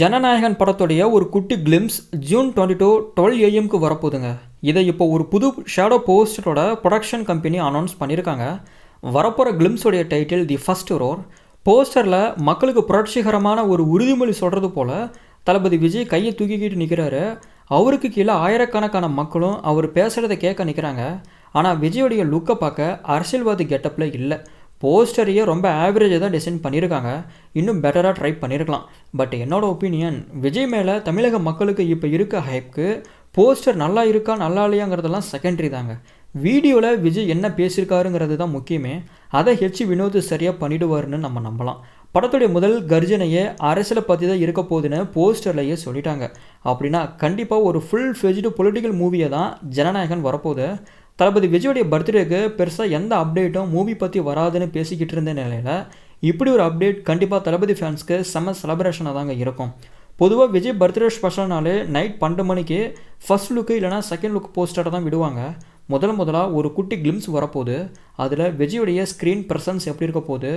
ஜனநாயகன் படத்துடைய ஒரு குட்டி glimpse June twenty two twelve ஏஎம்க்கு வரப்போகுதுங்க. இதை இப்போ ஒரு புது ஷேடோ போஸ்டரோட ப்ரொடக்ஷன் கம்பெனி அனௌன்ஸ் பண்ணியிருக்காங்க. வரப்போகிற கிளிம்ஸோடைய டைட்டில் தி ஃபர்ஸ்ட் ரோர் போஸ்டரில் மக்களுக்கு புரட்சிகரமான ஒரு உறுதிமொழி சொல்கிறது போல் தளபதி விஜய் கையை தூக்கிக்கிட்டு நிற்கிறாரு அவருக்கு கீழே ஆயிரக்கணக்கான மக்களும் அவர் பேசுகிறத கேட்க நிற்கிறாங்க ஆனால் விஜயோடைய லுக்கை பார்க்க அரசியல்வாதி கெட்டப்பில் இல்லை. போஸ்டரையே ரொம்ப ஆவரேஜாக தான் டிசைன் பண்ணியிருக்காங்க. இன்னும் பெட்டராக ட்ரை பண்ணியிருக்கலாம். பட் என்னோடய ஒப்பீனியன் விஜய் மேலே தமிழக மக்களுக்கு இப்போ இருக்க ஹைப்க்கு போஸ்டர் நல்லா இருக்கா நல்லா இல்லையாங்கிறதெல்லாம் செகண்டரி தாங்க. வீடியோவில் விஜய் என்ன பேசியிருக்காருங்கிறது தான் முக்கியமே. அதை ஹெச் வினோத் சரியாக பண்ணிடுவார்னு நம்ம நம்பலாம். படத்துடைய முதல் கர்ஜனையே அரசியலை பற்றி தான் இருக்க போகுதுன்னு போஸ்டர்லையே சொல்லிட்டாங்க. அப்படின்னா கண்டிப்பாக ஒரு ஃபுல் ஃபெஜ்டு பொலிட்டிக்கல் மூவியை தான் ஜனநாயகன் வரப்போகுது. தளபதி விஜயோடைய பர்த்டேக்கு பெருசாக எந்த அப்டேட்டும் மூவி பற்றி வராதுன்னு பேசிக்கிட்டு இருந்த நிலையில் இப்படி ஒரு அப்டேட் கண்டிப்பாக தளபதி ஃபேன்ஸ்க்கு செம்ம செலப்ரேஷனாக தாங்க இருக்கும். பொதுவாக விஜய் பர்த்டே ஸ்பெஷல்னாலே நைட் பன்னெண்டு மணிக்கு ஃபர்ஸ்ட் லுக்கு இல்லைனா செகண்ட் லுக் போஸ்டரை தான் விடுவாங்க. முதல் முதலாக ஒரு குட்டி கிளிம்ஸ் வரப்போகுது. அதில் விஜயுடைய ஸ்க்ரீன் ப்ரெசன்ஸ் எப்படி இருக்க போகுது?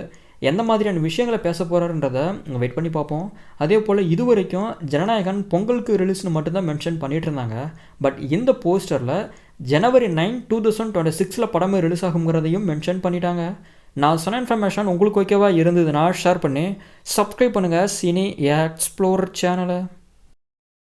எந்த மாதிரியான விஷயங்களை பேச போகிறாருன்றதை வெயிட் பண்ணி பார்ப்போம். அதே போல் இது வரைக்கும் ஜனநாயகன் பொங்கலுக்கு ரிலீஸ்னு மட்டும்தான் மென்ஷன் பண்ணிகிட்டு இருந்தாங்க. பட் இந்த போஸ்டரில் January nine two thousand twenty சிக்ஸில் படமே ரிலீஸ் ஆகுங்கிறதையும் மென்ஷன் பண்ணிட்டாங்க. நான் சொன்ன இன்ஃபர்மேஷன் உங்களுக்கு ஓகேவா இருந்ததுன்னா ஷேர் பண்ணி. சப்ஸ்கிரைப் பண்ணுங்கள் சினி எக்ஸ்ப்ளோர் சேனலை